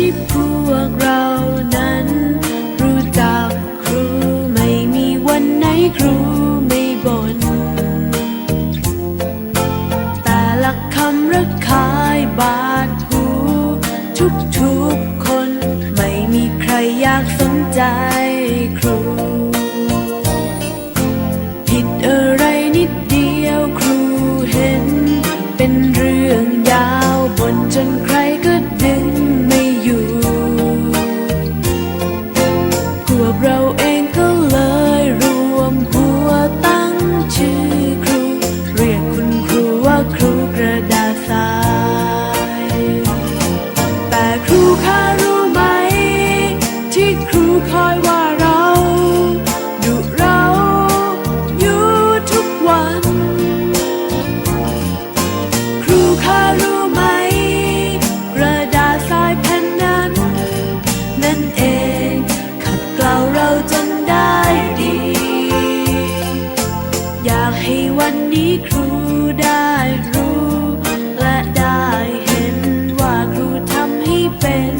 ที่พวกเรานั้น รู้จักครูไม่มีวันไหนครูไม่บน่นแต่ละคำรักคายบาดหู ทุกๆคน ไม่มีใครอยากสนใจ รู้ไหม ที่ครูคอยว่าเราดุเราอยู่ทุกวัน ครูคะรู้ไหม กระดาษทรายแผ่นนั้น นั่นเองขัดเกลาเราจนได้ดี อยากให้วันนี้ครูได้รู้ และได้เห็นว่าครูทำให้เป็น